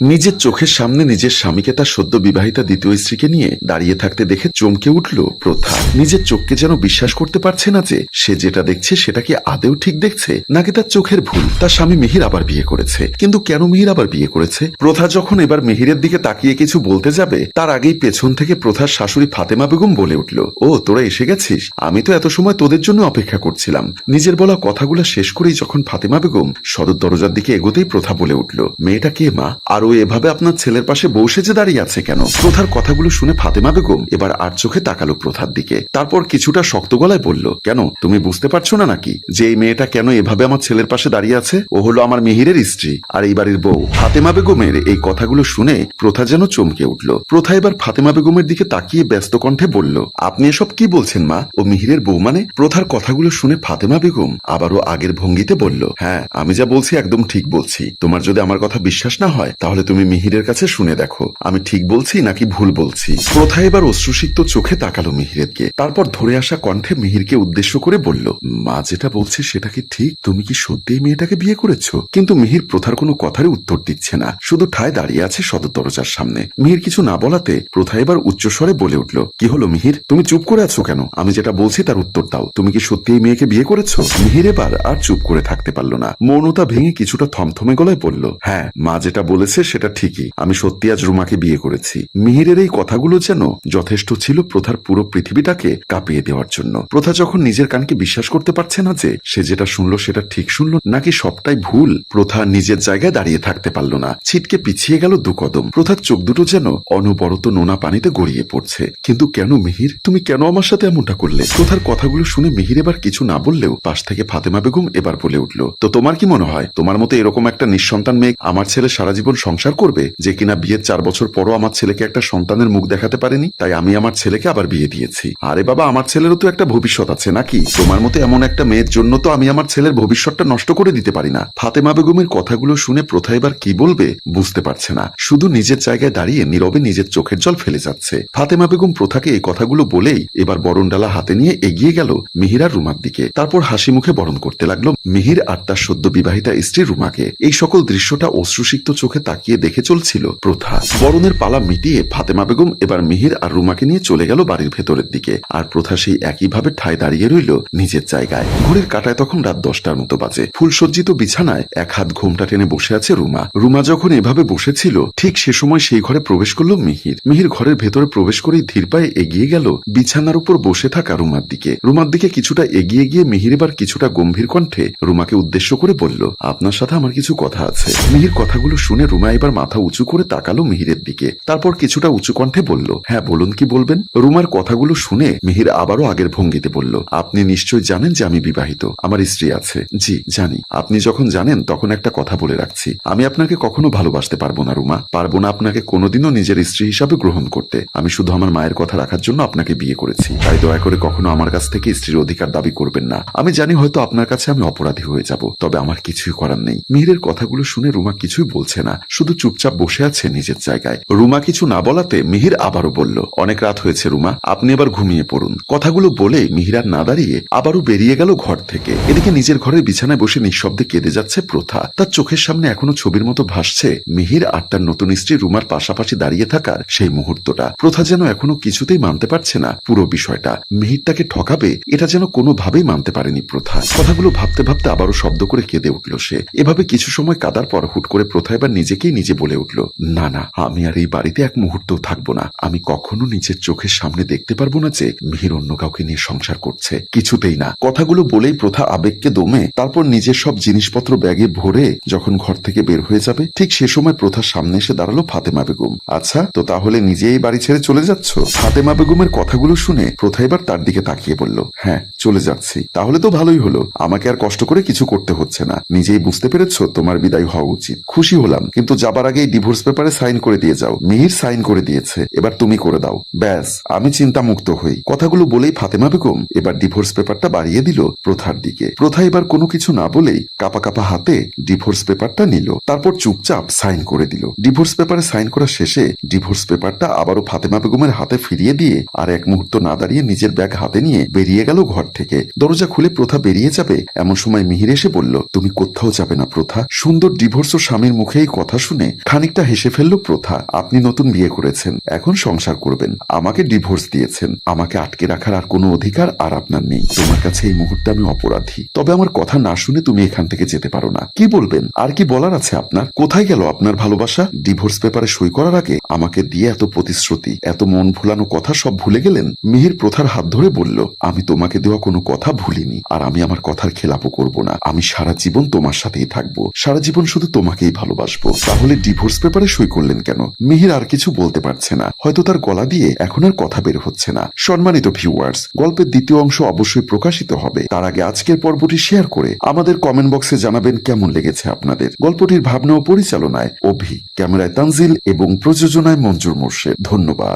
নিজের চোখের সামনে নিজের স্বামীকে তার সদ্য বিবাহিতা দ্বিতীয় স্ত্রীকে নিয়ে দাঁড়িয়ে থাকতে দেখে চমকে উঠল প্রথা। নিজের চোখকে যেন বিশ্বাস করতে পারছে না যে সে যেটা দেখছে সেটা কি আদেও ঠিক দেখছে, নাকি তার চোখের ভুল? তার স্বামী মিহির আবার বিয়ে করেছে। কিন্তু কেন মিহির আবার বিয়ে করেছে? প্রথা যখন এবার মিহিরের দিকে তাকিয়ে কিছু বলতে যাবে, তার আগেই পেছন থেকে প্রথার শাশুড়ি ফাতেমা বেগম বলে উঠল, ও, তোরা এসে গেছিস? আমি তো এত সময় তোদের জন্য অপেক্ষা করছিলাম। নিজের বলা কথাগুলো শেষ করেই যখন ফাতেমা বেগম সদর দরজার দিকে এগোতেই প্রথা বলে উঠল, মেয়েটা কে মা? আর ও এভাবে আপনার ছেলের পাশে বসে যে দাঁড়িয়ে আছে কেন? প্রথার কথাগুলো শুনে ফাতেমা বেগম এবার আর চোখে তাকালো প্রথার দিকে। তারপর কিছুটা শক্ত গলায় বলল, কেন? তুমি বুঝতে পারছ না নাকি যে এই মেয়েটা কেন এভাবে আমার ছেলের পাশে দাঁড়িয়ে আছে? ও হলো আমার মিহিরের স্ত্রী আর এই বাড়ির বউ। ফাতেমা বেগমের এই কথাগুলো শুনে প্রথা যেন চমকে উঠল। প্রথা এবার ফাতেমা বেগমের দিকে তাকিয়ে ব্যস্ত কণ্ঠে বলল, আপনি এসব কি বলছেন মা? ও মিহিরের বউ মানে? প্রথার কথাগুলো শুনে ফাতেমা বেগম আবারও আগের ভঙ্গিতে বলল হ্যাঁ আমি যা বলছি একদম ঠিক বলছি। তোমার যদি আমার কথা বিশ্বাস না হয়, তাহলে তুমি মিহিরের কাছে শুনে দেখো। আমি ঠিক বলছি নাকি ভুল বলছি? প্রথা এবার অশ্রুসিক্ত চোখে তাকালো মিহিরেরকে তারপর ধরে আসা কণ্ঠে মিহিরকে উদ্দেশ্য করে বলল, মা যেটা বলছে সেটা কি ঠিক? তুমি কি সত্যিই মেয়েটাকে বিয়ে করেছ? কিন্তু মিহির প্রথার কোনো কথারই উত্তর দিচ্ছে না। শুধু ঠায় দাঁড়িয়ে আছে সদর দরজার সামনে। মিহির কিছু না বলাতে প্রথা এবার উচ্চস্বরে বলে উঠল, কি হলো মিহির? তুমি চুপ করে আছো কেন? আমি যেটা বলছি তার উত্তর দাও। তুমি কি সত্যি এই মেয়েকে বিয়ে করেছ? মিহির এবার আর চুপ করে থাকতে পারল না। মৌনতা ভেঙে কিছুটা থমথমে গলায় বলল হ্যাঁ মা যেটা বলেছে সেটা ঠিকই। আমি সত্যি আজ রুমাকে বিয়ে করেছি। মিহিরের এই কথাগুলো যেন যথেষ্ট ছিল প্রথার পুরো পৃথিবীটাকে কাঁপিয়ে দেওয়ার জন্য। প্রথা যখন নিজের কানকে বিশ্বাস করতে পারছে না যে সে যেটা শুনলো সেটা ঠিক শুনলো, নাকি সবটাই ভুল, প্রথা নিজের জায়গায় দাঁড়িয়ে থাকতে পারল না। ছিটকে পিছিয়ে গেল দু কদম। প্রথার চোখ দুটো যেন অনবরত নোনা পানিতে গড়িয়ে পড়ছে। কিন্তু কেন মিহির? তুমি কেন আমার সাথে এমনটা করলে? প্রথার কথাগুলো শুনে মিহির এবার কিছু না বললেও পাশ থেকে ফাতেমা বেগম এবার বলে উঠল, তো তোমার কি মনে হয়? তোমার মতো এরকম একটা নিঃসন্তান মেয়ে আমার ছেলে সারা জীবন সংসার করবে? যে কিনা বিয়ের চার বছর পরও আমার ছেলেকে একটা সন্তানের মুখ দেখাতে পারেনি, তাই আমি আমার ছেলেকে আবার বিয়ে দিয়েছি। আরে বাবা, আমার ছেলেরও তো একটা ভবিষ্যৎ আছে নাকি? তোমার মতো এমন একটা মেয়ের জন্য তো আমি আমার ছেলের ভবিষ্যৎটা নষ্ট করে দিতে পারি না। ফাতেমা বেগমের কথাগুলো শুনে প্রথা এবার কি বলবে, বুঝতে পারছে না। শুধু নিজের জায়গায় দাঁড়িয়ে নীরবে নিজের চোখের জল ফেলে যাচ্ছে। ফাতেমা বেগম প্রথাকে এই কথাগুলো বলেই এবার বরণডালা হাতে নিয়ে এগিয়ে গেল মিহিরার রুমার দিকে। তারপর হাসি মুখে বরণ করতে লাগল মিহির আর তার সদ্য বিবাহিতা স্ত্রী রুমাকে। এই সকল দৃশ্যটা অশ্রুসিক্ত চোখে তাকিয়ে দেখে চলছিল প্রথা। বরণের পালা মিটিয়ে ফাতেমা বেগম এবার মিহির আর রুমাকে নিয়ে চলে গেল বাড়ির ভেতরের দিকে। আর প্রথা সেই একইভাবে ঠায় দাঁড়িয়ে রইল নিজের জায়গায়। ঘড়ির কাটায় তখন রাত দশটার মতো বাজে। ফুলসজ্জিত বিছানায় এক হাত ঘোমটা টেনে বসে আছে রুমা। রুমা যখন এভাবে বসেছিল, ঠিক সে সময় সেই ঘরে প্রবেশ করল মিহির। মিহির ঘরের ভেতরে প্রবেশ করেই ধীর পায়ে এগিয়ে গেল বিছানার উপর বসে থাকা রুমার দিকে। রুমার দিকে কিছুটা এগিয়ে গিয়ে মিহির এবার কিছুটা গম্ভীর কণ্ঠে রুমাকে উদ্দেশ্য করে বলল, আপনার সাথে আমার কিছু কথা আছে। মিহির কথাগুলো শুনে রুমা এবার মাথা উঁচু করে তাকালো মিহিরের দিকে। তারপর কিছুটা উঁচু কণ্ঠে বলল হ্যাঁ বলুন কি বলবেন? রুমার কথাগুলো শুনে মিহির আবারও আগের ভঙ্গিতে বলল, আপনি নিশ্চয় জানেন যে আমি বিবাহিত, আমার স্ত্রী আছে। জি, জানি। আপনি যখন জানেন, তখন একটা কথা বলে রাখছি। আমি আপনাকে কখনো ভালোবাসতে পারব না, রুমা। পারব না আপনাকে কোনোদিনও নিজের স্ত্রী হিসাবে গ্রহণ করতে। আমি শুধু আমার মায়ের কথা রাখার জন্য আপনাকে বিয়ে করেছি। তাই দয়া করে কখনো আমার কাছ থেকে স্ত্রীর অধিকার দাবি করবেন না। আমি জানি হয়তো আপনার কাছে আমি অপরাধী হয়ে যাব, তবে আমার কিছুই করার নেই। মিহিরের কথাগুলো শুনে রুমা কিছুই বলছে না। শুধু চুপচাপ বসে আছে নিজের জায়গায়। রুমা কিছু না বলাতে মিহির আবারও বলল, অনেক রাত হয়েছে রুমা, আপনি এবার ঘুমিয়ে পড়ুন। কথাগুলো বলে মিহির আর না দাঁড়িয়ে আবারও বেরিয়ে গেল ঘর থেকে। এদিকে নিজের ঘরের বিছানায় বসে নিঃশব্দে কেঁদে যাচ্ছে প্রথা। তার চোখের সামনে এখনও ছবির মতো ভাসছে মিহির আর তার নতুন স্ত্রী রুমার পাশাপাশি দাঁড়িয়ে থাকার সেই মুহূর্তটা। প্রথা যেন এখনও কিছুতেই মানতে পারছে না পুরো বিষয়টা। মিহির তাকে ঠকাবে, এটা যেন কোনোভাবেই মানতে পারেনি প্রথা। কথাগুলো ভাবতে ভাবতে আবারও শব্দ করে কেঁদে উঠল সে। এভাবে কিছু সময় কাদার পর হুট করে প্রথা এবার নিজেকেই নিজে বলে উঠল, না না, আমি আর এই বাড়িতে এক মুহূর্তও থাকব না। আমি কখনো নিজের চোখের সামনে দেখতে পারব না যে মিহির অন্য কাউকে নিয়ে সংসার করছে। কিছুতেই না। কথাগুলো বলেই প্রথা আবেগকে দমে, তারপর নিজের সব জিনিসপত্র ব্যাগে ভরে যখন ঘর থেকে বের হয়ে যাবে, ঠিক সে সময় প্রথার সামনে এসে দাঁড়াল ফাতেমা বেগম। আচ্ছা তো তাহলে নিজেই বাড়ি ছেড়ে চলে যাচ্ছ? ফাতেমা বেগমের কথাগুলো শুনে প্রথা এবার তার দিকে তাকিয়ে বলল হ্যাঁ চলে যাচ্ছি। তাহলে তো ভালোই হলো। আমাকে আর কষ্ট করে কিছু করতে হচ্ছে না। নিজেই বুঝতে পেরেছ, তোমার বিদায় হওয়া উচিত। খুশি হলাম কিন্তু যাবার আগেই ডিভোর্স পেপারে সাইন করে দিয়ে যাও। মিহির সাইন করে দিয়েছে। এবার তুমি করে দাও। ব্যাস, আমি চিন্তা মুক্ত হই। কথাগুলো বলেই ফাতেমা বেগম এবার ডিভোর্স পেপারটা বাড়িয়ে দিল প্রথার দিকে। প্রথা এবার কোনো কিছু না বলেই কাপা কাপা হাতে ডিভোর্স পেপারটা নিল। তারপর চুপচাপ সাইন করে দিল। ডিভোর্স পেপারে সাইন করা শেষে ডিভোর্স পেপারটা আবারও ফাতেমা বেগমের হাতে ফিরিয়ে দিয়ে আর এক মুহূর্ত না দাঁড়িয়ে নিজের ব্যাগ হাতে নিয়ে বেরিয়ে গেল ঘর থেকে। দরজা খুলে প্রথা বেরিয়ে যাবে, এমন সময় মিহির এসে বলল, তুমি কোথাও যাবে না প্রথা। সুন্দর ডিভোর্স ও স্বামীর মুখে এই কথা শুনে খানিকটা হেসে ফেলল প্রথা, আপনি নতুন বিয়ে করেছেন, এখন সংসার করবেন, আমাকে ডিভোর্স দিয়েছেন, আমাকে আটকে রাখার আর কোনো অধিকার আর আপনার নেই, তোমার কাছে এই মুহূর্তে আমি অপরাধী, তবে আমার কথা না শুনে তুমি এখান থেকে যেতে পারো না, কি বলবেন, আর কি বলার আছে আপনার, কোথায় গেল আপনার ভালোবাসা, ডিভোর্স পেপারে সই করার আগে, আমাকে দিয়ে এত প্রতিশ্রুতি, এত মন ভুলানো কথা সব ভুলে গেলেন? মিহির প্রথার হাত ধরে বলল, আমি তোমাকে দেওয়া কোনো কথা ভুলিনি, আর আমি আমার কথার খেলাপও করব না, আমি সারা জীবন তোমার সাথেই থাকব, সারা জীবন শুধু তোমাকেই ভালোবাসবো তাহলে ডিভোর্স পেপারে সই করলেন কেন? মিহির আর কিছু বলতে পারছে না। হয়তো তার গলা দিয়ে এখন আর কথা বের হচ্ছে না। সম্মানিত ভিউয়ার্স গল্পের দ্বিতীয় অংশ অবশ্যই প্রকাশিত হবে। তার আগে আজকের পর্বটি শেয়ার করে আমাদের কমেন্ট বক্সে জানাবেন কেমন লেগেছে আপনাদের। গল্পটির ভাবনা ও পরিচালনায় অভি, ক্যামেরায় তানজিল এবং প্রযোজনায় মঞ্জুর মোর্শেদ। ধন্যবাদ।